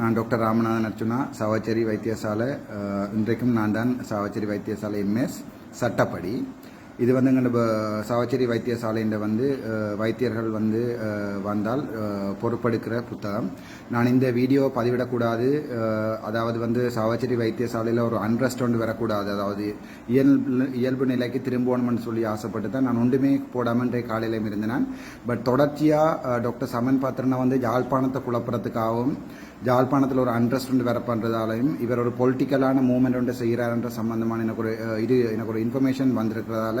நான் டாக்டர் ராமநாதன் அர்ச்சுனா சாவச்சேரி வைத்தியசாலை இன்றைக்கும் நான் தான் சாவச்சேரி வைத்தியசாலை எம்எஸ் சட்டப்படி. இது வந்து எங்கள் சாவச்சேரி வைத்தியசாலையில் வந்து வைத்தியர்கள் வந்து வந்தால் பொறுப்பெடுக்கிற புத்தகம். நான் இந்த வீடியோ பதிவிடக்கூடாது அதாவது வந்து சாவச்சேரி வைத்தியசாலையில் ஒரு அன்ரெஸ்ட் ஒன்று வரக்கூடாது. அதாவது இயல்பு இயல்பு நிலைக்கு திரும்பணும்னு சொல்லி ஆசைப்பட்டு தான் நான் ஒன்றுமே போடாமன்றே காலையிலையும் காலையிலும் இருந்தேன் பட் தொடர்ச்சியாக டாக்டர் சமன் பாத்திரனை வந்து யாழ்ப்பாணத்தை குழப்பறதுக்காகவும் ஜாழ்ப்பாணத்தில் ஒரு அண்ட்ரஸ்ட் வந்து வர பண்ணுறதாலையும் இவர் ஒரு பொலிட்டிக்கலான மூமெண்ட் ஒன்று செய்கிறாருன்ற சம்பந்தமான எனக்கு ஒரு இது எனக்கு ஒரு இன்ஃபர்மேஷன் வந்திருக்கிறதால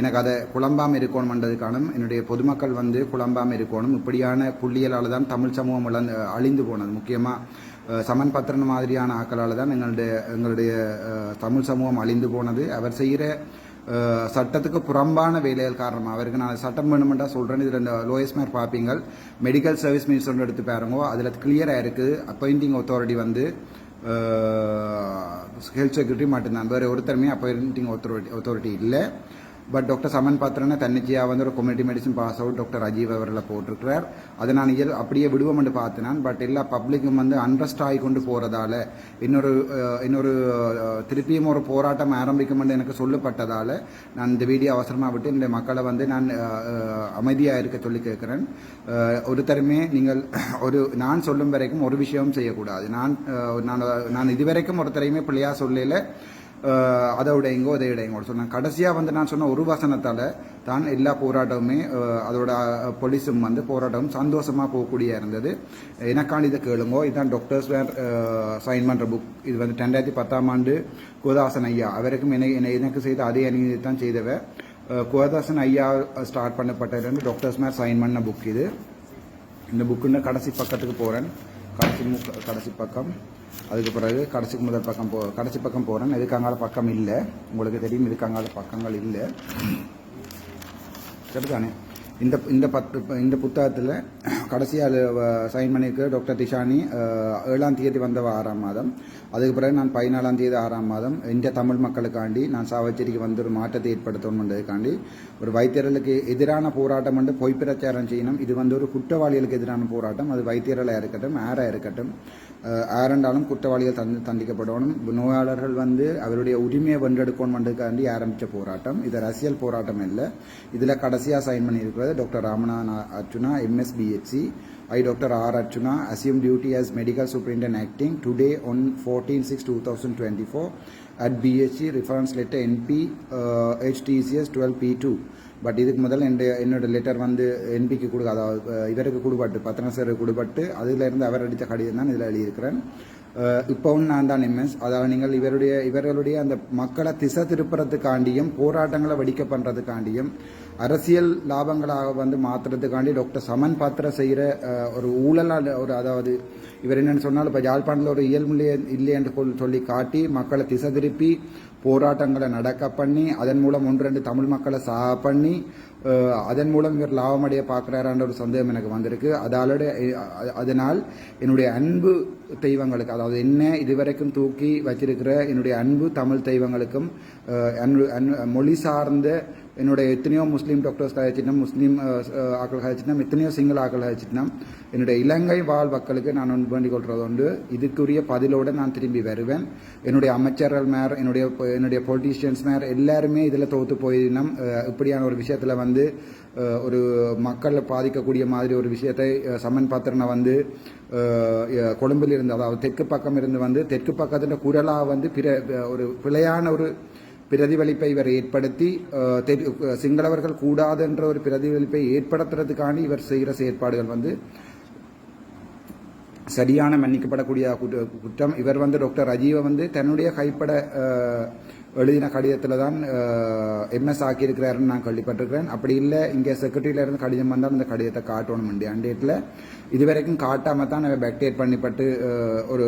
எனக்கு அதை குழம்பாமல் இருக்கணும்ன்றதுக்கான என்னுடைய பொதுமக்கள் வந்து குழம்பாமல் இருக்கணும். இப்படியான புள்ளியலால் தான் தமிழ் சமூகம் இழந்து அழிந்து போனது. முக்கியமாக சமன் பத்திரன் மாதிரியான ஆக்களால் தான் எங்களுடைய எங்களுடைய தமிழ் சமூகம் அழிந்து போனது. அவர் செய்கிற சட்டத்துக்கு புறம்பான வேலைகள் காரணமாக அவருக்கு நான் சட்டம் வேணுமெண்டா சொல்கிறேன் இதில் இந்த லோயஸ்ட் மேர் பார்ப்பீங்கள் மெடிக்கல் சர்வீஸ் மினிஸ்டர் எடுத்து பாருங்க. அதில் கிளியராக இருக்குது அப்பாயிண்டிங் அத்தாரிட்டி வந்து ஹெல்த் செக்யூரிட்டி மட்டும்தான். வேறு ஒருத்தருமே அப்பாயிண்டிங் அத்தாரிட்டி அத்தாரிட்டி இல்லை. பட் டாக்டர் சமன் பாத்திரனை தன்னிச்சையாக வந்து ஒரு community medicine pass out doctor Ajeev அவர்களை போட்டிருக்கிறார் அதை நான் இயல் அப்படியே விடுவோம் என்று பார்த்தேன் பட் எல்லா பப்ளிக்கும் வந்து அன்ரஸ்ட் ஆகி கொண்டு போகிறதால இன்னொரு இன்னொரு திருப்பியும் ஒரு போராட்டம் ஆரம்பிக்கும் என்று எனக்கு சொல்லப்பட்டதால் நான் இந்த வீடியோ அவசரமாக விட்டு இந்த மக்களை வந்து நான் அமைதியாக இருக்க சொல்லி கேட்குறேன் ஒருத்தருமே நீங்கள் ஒரு நான் சொல்லும் வரைக்கும் ஒரு விஷயமும் செய்யக்கூடாது நான் நான் நான் இதுவரைக்கும் ஒருத்தரையுமே பிள்ளையாக சொல்லல அதை விடைங்கோ அதை விடைங்கோ சொன்னேன் கடைசியாக வந்து நான் சொன்ன ஒரு வசனத்தால் தான் எல்லா போராட்டமுமே அதோட போலீஸும் வந்து போராட்டமும் சந்தோஷமாக போகக்கூடிய இருந்தது. எனக்கான இதை கேளுங்கோ. இதுதான் டாக்டர்ஸ் வேர் சைன் பண்ணுற புக் இது வந்து ரெண்டாயிரத்தி பத்தாம் ஆண்டு கோதாசன் ஐயா. அவருக்கும் என்னை என்னை எனக்கு செய்த அதே அநீதி தான் செய்தவ. கோதாசன் ஐயா ஸ்டார்ட் பண்ணப்பட்டதுலேருந்து டாக்டர்ஸ் மேர் சைன் பண்ண புக் இது. இந்த புக்குன்னு கடைசி பக்கத்துக்கு போகிறேன் கடைசி மு கடைசி பக்கம். அதுக்கு பிறகு கடைசிக்கு முதல் பக்கம் போ கடைசி பக்கம் போகிறேன் எதுக்காங்கால பக்கம் இல்லை. உங்களுக்கு தெரியும் இதுக்கு பக்கங்கள் இல்லை. சரிதானே? இந்த இந்த பத்து இந்த புத்தகத்தில் கடைசியாக சைன் பண்ணியிருக்க டாக்டர் திஷானி ஏழாம் தேதி வந்தவ ஆறாம் மாதம். அதுக்கு பிறகு நான் பதினாலாம் தேதி ஆறாம் மாதம். இந்திய தமிழ் மக்களுக்காண்டி நான் சாவச்சேரிக்கு வந்து ஒரு மாற்றத்தை ஏற்படுத்தணுன்றதுக்காண்டி ஒரு வைத்தியர்களுக்கு எதிரான போராட்டம் வந்து பொய் பிரச்சாரம் செய்யணும். இது வந்து ஒரு குற்றவாளிகளுக்கு எதிரான போராட்டம். அது வைத்தியர்களாக இருக்கட்டும் ஆராக இருக்கட்டும். அஹ், ஆரண்டாலும் குற்றவாளிகள் தந்து தண்டிக்கப்படணும். நோயாளர்கள் வந்து அவருடைய உரிமையை வென்றெடுக்கணுன்றதுக்காண்டி ஆரம்பித்த போராட்டம். இது அரசியல் போராட்டம் இல்லை இதில் கடைசியாக சைன் பண்ணியிருக்கிறது doctor Ramanathan Archuna MSPHC I, Dr. R. Archuna, assume duty as Medical Superintendent acting today on 14-6-2024 at BHC reference letter NP uh, HTCS 12P2. But இதுக்கு முதல்ல என்னுடைய என்னோட லெட்டர் வந்து என்பிக்கு கொடு அதாவது uh, இவருக்கு கொடுபட்டு பத்திரசருக்கு கொடுபட்டு அதிலிருந்து அவர் அடித்த கடிதம் தான் இதில் எழுதியிருக்கிறேன் uh, இப்போவும் நான் தான் எம்எஸ் அதாவது நீங்கள் இவருடைய இவர்களுடைய அந்த மக்களை திசை திருப்புறதுக்காண்டியும் போராட்டங்களை வடிக்க பண்ணுறதுக்காண்டியும் அரசியல் லாபங்களாக வந்து மாற்றுறதுக்காண்டி டாக்டர் சமன் பாத்திர செய்கிற ஒரு ஊழலால் ஒரு அதாவது இவர் என்னென்னு சொன்னால் இப்போ யாழ்ப்பாணத்தில் ஒரு இயல்பு இல்லை என்று சொல்லி காட்டி மக்களை திசை திருப்பி போராட்டங்களை நடக்க பண்ணி அதன் மூலம் ஒன்று ரெண்டு தமிழ் மக்களை சா பண்ணி அதன் மூலம் இவர் லாபமடைய பார்க்குறாரான்ற ஒரு சந்தேகம் எனக்கு வந்திருக்கு. அதாலோட அதனால் என்னுடைய அன்பு தெய்வங்களுக்கு அதாவது என்ன இதுவரைக்கும் தூக்கி வச்சிருக்கிற என்னுடைய அன்பு தமிழ் தெய்வங்களுக்கும் மொழி சார்ந்த என்னுடைய எத்தனையோ முஸ்லீம் டாக்டர்ஸ் கழிச்சிட்டோம் முஸ்லீம் ஆக்கள் கழிச்சிட்டோம் எத்தனையோ சிங்கள ஆக்கள் கழிச்சிட்டோம் என்னுடைய இலங்கை வாழ் மக்களுக்கு நான் வேண்டிக் கொள்றது உண்டு இதுக்குரிய பதிலோடு நான் திரும்பி வருவேன் என்னுடைய அமைச்சர்கள் மேர் என்னுடைய என்னுடைய பொலிட்டீஷியன்ஸ் மேர் எல்லாருமே இதில் தோத்து போயினோம் இப்படியான ஒரு விஷயத்தில் வந்து ஒரு மக்களை பாதிக்கக்கூடிய மாதிரி ஒரு விஷயத்தை சமன் பாத்திரனை வந்து கொழும்பில் இருந்து அதாவது தெற்கு பக்கம் இருந்து வந்து தெற்கு பக்கத்தில் குரலாக வந்து பிற ஒரு பிழையான ஒரு பிரதிபலிப்பை இவர் ஏற்படுத்தி சிங்களவர்கள் கூடாது என்ற ஒரு பிரதிபலிப்பை ஏற்படுத்துறதுக்கான இவர் செய்கிற செயற்பாடுகள் வந்து சரியான மன்னிக்கப்படக்கூடிய குற்ற- குற்றம். இவர் வந்து டாக்டர் ராஜீவை வந்து தன்னுடைய கைப்பட எழுதின கடிதத்தில் தான் எம்எஸ் ஆக்கியிருக்கிறாருன்னு நான் கேள்விப்பட்டிருக்கிறேன். அப்படி இல்லை இங்கே செக்ரட்டரியிலேருந்து கடிதம் வந்தால் அந்த கடிதத்தை காட்டணும் வேண்டிய அண்டேட்டில் இது வரைக்கும் காட்டாமல் தான் நம்ம பேக்டேட் பண்ணிப்பட்டு ஒரு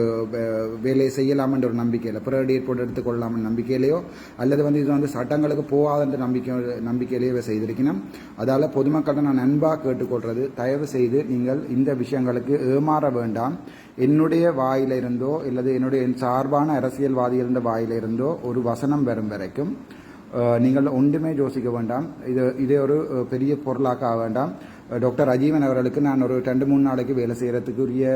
வேலையை செய்யலாம்ன்ற ஒரு நம்பிக்கையில் பிறகு போட்டு எடுத்துக்கொள்ளலாம்னு நம்பிக்கையிலையோ அல்லது வந்து இது வந்து சட்டங்களுக்கு போகாதுன்ற நம்பிக்கை நம்பிக்கையிலேயே செய்திருக்கணும். அதால் பொதுமக்களை நான் அன்பாக கேட்டுக்கொள்வது தயவு செய்து நீங்கள் இந்த விஷயங்களுக்கு ஏமாற வேண்டாம். என்னுடைய வாயிலிருந்தோ அல்லது என்னுடைய என் சார்பான அரசியல்வாதிகளின் வாயிலிருந்தோ ஒரு வசனம் வரும் வரைக்கும் நீங்கள் ஒன்றுமே யோசிக்க வேண்டாம் இது இதே ஒரு பெரிய பொருளாக்க வேண்டாம் டாக்டர் அஜீவன் அவர்களுக்கு நான் ஒரு ரெண்டு மூணு நாளைக்கு வேலை செய்கிறதுக்குரிய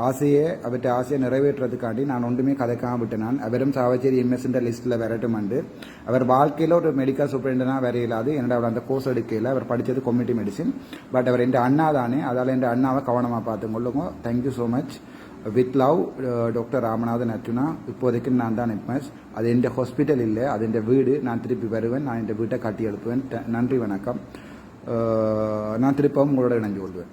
ஆசையை அவற்றை ஆசையை நிறைவேற்றுறதுக்காண்டி நான் ஒன்றுமே கதைக்காம விட்டேன் நான் அவரும் சாவச்சேரி எம்எஸ்ன்ற லிஸ்ட்டில் வரட்டும் வந்து அவர் வாழ்க்கையில் ஒரு மெடிக்கல் சூப்பரண்டாக வேற இல்லாது என்னோட அவர் அந்த கோர்ஸ் எடுக்கையில் அவர் படித்தது கம்யூனிட்டி மெடிசின் பட் அவர் என் அண்ணா தானே அதால் என் அண்ணாவை கவனமாக பார்த்து கொள்ளுங்க thank you so much with love doctor Ramanathan Arjuna இப்போதைக்கு நான் தான் எம்எஸ் அது என் ஹாஸ்பிட்டல் இல்லை அது என் வீடு நான் திருப்பி வருவேன் நான் என் வீட்டை காட்டி எழுப்புவேன். நன்றி வணக்கம். நான் திருப்பவும் உங்களோட இணைஞ்சு கொள்வேன்.